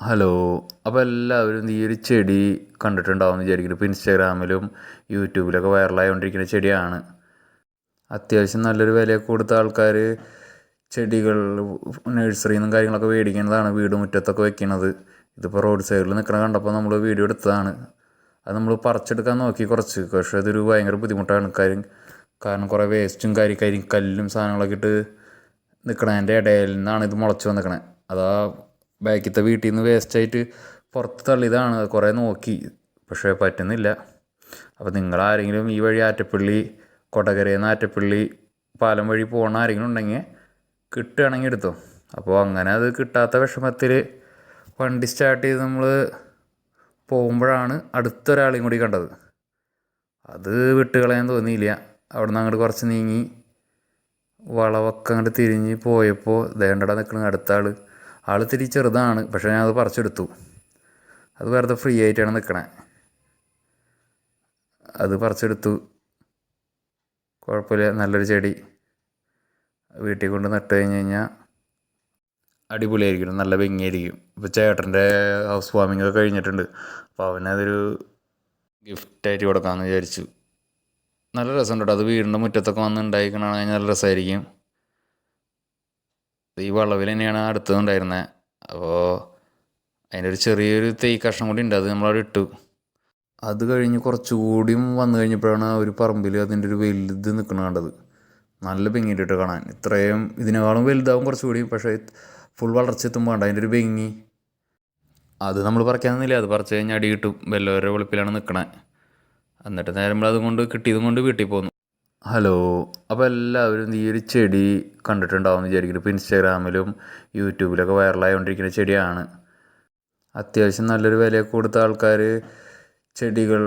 Hello അപ്പോൾ എല്ലാവരും ഈ ഒരു ചെടി കണ്ടിട്ടുണ്ടാവും വിചാരിക്കുന്നു. ഇപ്പോൾ ഇൻസ്റ്റാഗ്രാമിലും യൂട്യൂബിലൊക്കെ വൈറലായിക്കൊണ്ടിരിക്കുന്ന ചെടിയാണ്. അത്യാവശ്യം നല്ലൊരു വിലയൊക്കെ കൊടുത്ത ആൾക്കാർ ചെടികൾ നഴ്സറിയിൽ നിന്നും കാര്യങ്ങളൊക്കെ മേടിക്കുന്നതാണ് വീട് മുറ്റത്തൊക്കെ വെക്കുന്നത് ഇതിപ്പോൾ റോഡ് സൈഡിൽ നിൽക്കണ കണ്ടപ്പോൾ നമ്മൾ വീഡിയോ എടുത്തതാണ്. അത് നമ്മൾ പറിച്ചെടുക്കാൻ നോക്കി കുറച്ച് പക്ഷേ അതൊരു ഭയങ്കര ബുദ്ധിമുട്ടാണ്. കാര്യം കാരണം കുറേ വേസ്റ്റും കരി കരി കല്ലും സാധനങ്ങളൊക്കെ ഇട്ട് നിൽക്കണതിന്റെ ഇടയിൽ നിന്നാണ് ഇത് മുളച്ച് വന്നിക്കണേ. അതാ ബാക്കിലത്തെ വീട്ടിൽ നിന്ന് വേസ്റ്റായിട്ട് പുറത്ത് തള്ളിയതാണ്. കുറേ നോക്കി. പക്ഷേ പറ്റുന്നില്ല. അപ്പോൾ നിങ്ങളാരെങ്കിലും ഈ വഴി ആറ്റപ്പള്ളി കൊടകരയിൽ നിന്ന് ആറ്റപ്പള്ളി പാലം വഴി പോകണ ആരെങ്കിലും ഉണ്ടെങ്കിൽ കിട്ടുകയാണെങ്കിൽ എടുത്തോ. അപ്പോൾ അങ്ങനെ അത് കിട്ടാത്ത വിഷമത്തിൽ വണ്ടി സ്റ്റാർട്ട് ചെയ്ത് നമ്മൾ പോകുമ്പോഴാണ് അടുത്തൊരാളെയും കൂടി കണ്ടത്. അത് വിട്ടുകളയാൻ തോന്നിയില്ല. അവിടെ നിന്ന് അങ്ങോട്ട് കുറച്ച് നീങ്ങി വളവൊക്കെ അങ്ങോട്ട് തിരിഞ്ഞ് പോയപ്പോൾ ദേണ്ടട നിൽക്കുന്ന അടുത്ത ആൾ ആൾ തിരി ചെറുതാണ് പക്ഷേ ഞാൻ അത് പറിച്ചെടുത്തു. അത് വെറുതെ ഫ്രീ ആയിട്ടാണ് നിൽക്കണേ അത് പറിച്ചെടുത്തു. കുഴപ്പമില്ല നല്ലൊരു ചെടി വീട്ടിൽ കൊണ്ട് നട്ട് കഴിഞ്ഞ് കഴിഞ്ഞാൽ അടിപൊളിയായിരിക്കും നല്ല ഭംഗിയായിരിക്കും. ഇപ്പോൾ ചേട്ടന്റെ ഹൗസ് വാമിംഗ് ഒക്കെ കഴിഞ്ഞിട്ടുണ്ട് അപ്പോൾ അവനതൊരു ഗിഫ്റ്റായിട്ട് കൊടുക്കാമെന്ന് വിചാരിച്ചു. നല്ല രസമുണ്ട് അത് വീടിന്റെ മുറ്റത്തൊക്കെ വന്ന് ഉണ്ടായിക്കണ നല്ല രസമായിരിക്കും. ഈ വളവിൽ തന്നെയാണ് അടുത്തതുണ്ടായിരുന്നത് അപ്പോൾ അതിന്റെ ഒരു ചെറിയൊരു തൈ കഷ്ണം കൂടി ഉണ്ട് അത് നമ്മളവിടെ ഇട്ടു. അത് കഴിഞ്ഞ് കുറച്ചുകൂടിയും വന്നു കഴിഞ്ഞപ്പോഴാണ് ഒരു പറമ്പിൽ അതിന്റെ ഒരു വലുത് നിൽക്കുന്നത് കണ്ടത്. നല്ല ഭംഗിയിട്ട് കാണാൻ. ഇത്രയും ഇതിനേക്കാളും വലുതാവും കുറച്ചുകൂടി പക്ഷേ ഫുൾ വളർച്ച എത്തുമ്പോൾ കണ്ട അതിന്റെ ഒരു ഭംഗി? അത് നമ്മൾ പറിക്കാനൊന്നുമില്ല അത് പറിച്ചു കഴിഞ്ഞാൽ അടി കിട്ടും. വല്ലവരുടെ വെളുപ്പിലാണ് നിൽക്കണേ എന്നിട്ട് നേരം അതുകൊണ്ട് കിട്ടിയതും കൊണ്ട് വീട്ടിൽ പോന്നു. ഹലോ അപ്പോൾ എല്ലാവരും ഈ ഒരു ചെടി കണ്ടിട്ടുണ്ടാവും എന്ന് വിചാരിക്കുന്നു. ഇപ്പോൾ ഇൻസ്റ്റാഗ്രാമിലും യൂട്യൂബിലൊക്കെ വൈറലായിക്കൊണ്ടിരിക്കുന്ന ചെടിയാണ്. അത്യാവശ്യം നല്ലൊരു വിലയൊക്കെ കൊടുത്ത ആൾക്കാർ ചെടികൾ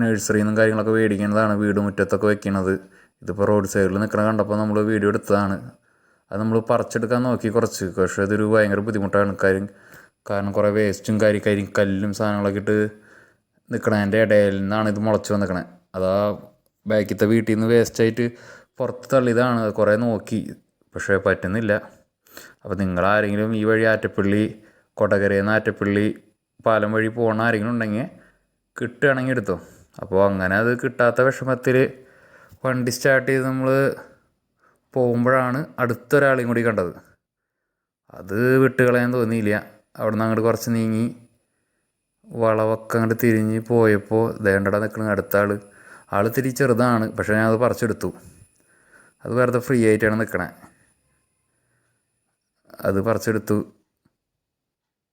നഴ്സറിയിൽ നിന്നും കാര്യങ്ങളൊക്കെ മേടിക്കുന്നതാണ് വീട് മുറ്റത്തൊക്കെ വെക്കുന്നത് ഇതിപ്പോൾ റോഡ് സൈഡിൽ നിൽക്കണ കണ്ടപ്പോൾ നമ്മൾ വീഡിയോ എടുത്തതാണ്. അത് നമ്മൾ പറിച്ചെടുക്കാൻ നോക്കി കുറച്ച് പക്ഷേ അതൊരു ഭയങ്കര ബുദ്ധിമുട്ടാണ്. കാര്യം കാരണം കുറേ വേസ്റ്റും കാര്യം കാര്യം കല്ലും സാധനങ്ങളൊക്കെ ഇട്ട് നിൽക്കണതിന്റെ ഇടയിൽ നിന്നാണ് ഇത് മുളച്ച് വന്നിക്കണേ. അതാ ബാക്കിലത്തെ വീട്ടിൽ നിന്ന് വേസ്റ്റായിട്ട് പുറത്ത് തള്ളിയതാണ്. കുറേ നോക്കി. പക്ഷേ പറ്റുന്നില്ല. അപ്പോൾ നിങ്ങളാരെങ്കിലും ഈ വഴി ആറ്റപ്പള്ളി കൊടകരയിൽ നിന്ന് ആറ്റപ്പള്ളി പാലം വഴി പോകണ ആരെങ്കിലും ഉണ്ടെങ്കിൽ കിട്ടുകയാണെങ്കിൽ എടുത്തോ. അപ്പോൾ അങ്ങനെ അത് കിട്ടാത്ത വിഷമത്തിൽ വണ്ടി സ്റ്റാർട്ട് ചെയ്ത് നമ്മൾ പോകുമ്പോഴാണ് അടുത്തൊരാളെയും കൂടി കണ്ടത്. അത് വിട്ടുകളയാൻ തോന്നിയില്ല. അവിടെ നിന്ന് അങ്ങോട്ട് കുറച്ച് നീങ്ങി വളവൊക്കെ അങ്ങോട്ട് തിരിഞ്ഞ് പോയപ്പോൾ ദേണ്ടട നിൽക്കണ അടുത്ത ആൾ ആൾ തിരി ചെറുതാണ് പക്ഷേ ഞാൻ അത് പറിച്ചെടുത്തു. അത് വെറുതെ ഫ്രീ ആയിട്ടാണ് നിൽക്കണേ അത് പറിച്ചെടുത്തു.